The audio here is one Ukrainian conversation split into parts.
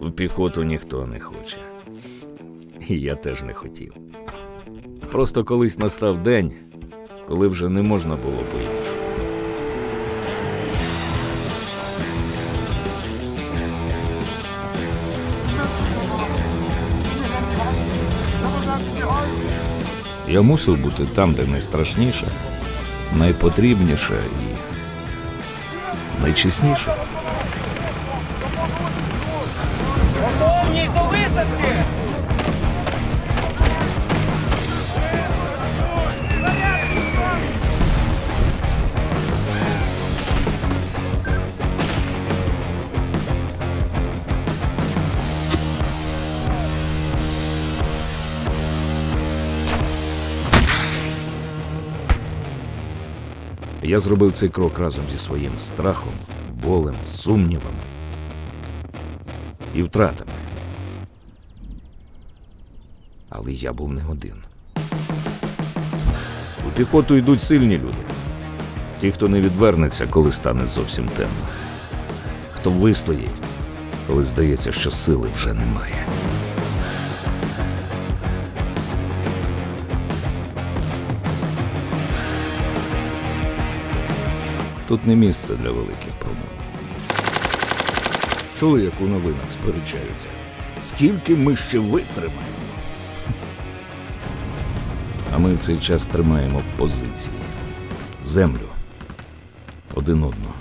В піхоту ніхто не хоче. І я теж не хотів. Просто колись настав день, коли вже не можна було по-іншому. Я мусив бути там, де найстрашніше, найпотрібніше і найчесніше. Я зробив цей крок разом зі своїм страхом, болем, сумнівами і втратами. Але я був не один. У піхоту йдуть сильні люди. Ті, хто не відвернеться, коли стане зовсім темно. Хто вистоїть, коли здається, що сили вже немає. Тут не місце для великих промов. Чули, як у новинах сперечаються? Скільки ми ще витримаємо? А ми в цей час тримаємо позиції, землю один одного.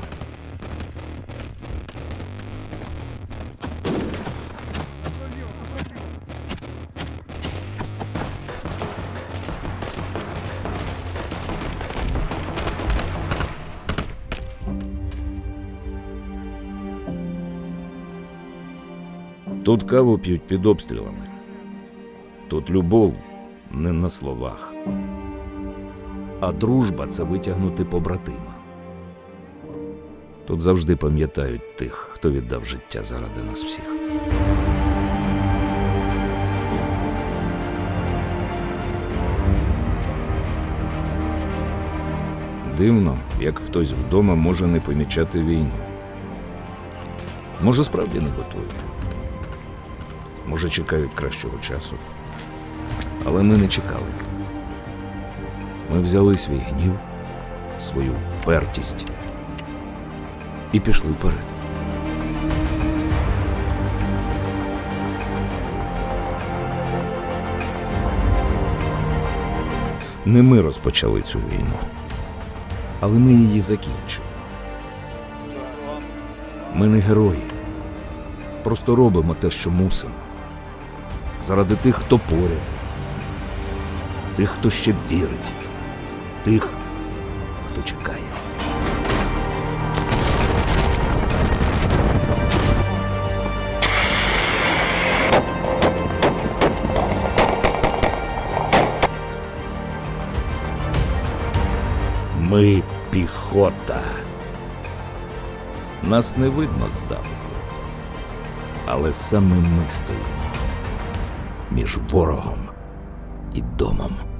Тут каву п'ють під обстрілами. Тут любов не на словах. А дружба це витягнути побратима. Тут завжди пам'ятають тих, хто віддав життя заради нас всіх. Дивно, як хтось вдома може не помічати війну. Може, справді не готові. Може, чекають кращого часу. Але ми не чекали. Ми взяли свій гнів, свою пертість і пішли вперед. Не ми розпочали цю війну, але ми її закінчимо. Ми не герої. Просто робимо те, що мусимо. Заради тих, хто поряд, тих, хто ще вірить, тих, хто чекає. Ми піхота. Нас не видно здалеку, але саме ми стоїмо між ворогом і домом.